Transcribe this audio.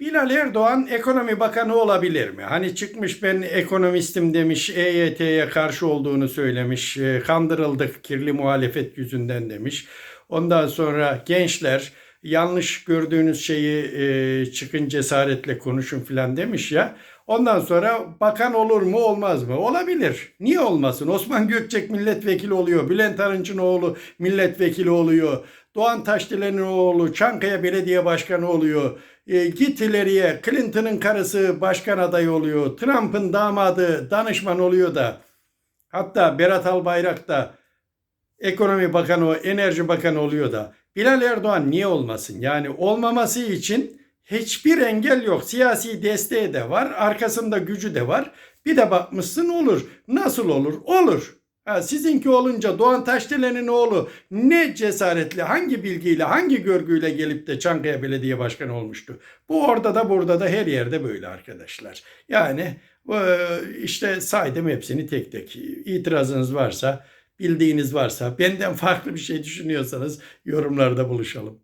Bilal Erdoğan ekonomi bakanı olabilir mi? Hani çıkmış ben ekonomistim demiş, EYT'ye karşı olduğunu söylemiş, e, kandırıldık kirli muhalefet yüzünden demiş. Ondan sonra gençler yanlış gördüğünüz şeyi e, çıkın cesaretle konuşun filan demiş ya. Ondan sonra bakan olur mu olmaz mı? Olabilir. Niye olmasın? Osman Gökçek milletvekili oluyor. Bülent Arınç'ın oğlu milletvekili oluyor. Doğan Taşdelen'in oğlu Çankaya Belediye Başkanı oluyor. E, git ileriye Clinton'ın karısı başkan adayı oluyor. Trump'ın damadı danışman oluyor da. Hatta Berat Albayrak da ekonomi bakanı, enerji bakanı oluyor da. Bilal Erdoğan niye olmasın? Yani olmaması için hiçbir engel yok. Siyasi desteği de var, arkasında gücü de var. Bir de bakmışsın olur. Nasıl olur? Olur. Ha, sizinki olunca Doğan Taşdelen'in oğlu ne cesaretle, hangi bilgiyle, hangi görgüyle gelip de Çankaya Belediye Başkanı olmuştu. Bu orada da burada da her yerde böyle arkadaşlar. Yani e, işte saydım hepsini tek tek. İtirazınız varsa, bildiğiniz varsa, benden farklı bir şey düşünüyorsanız yorumlarda buluşalım.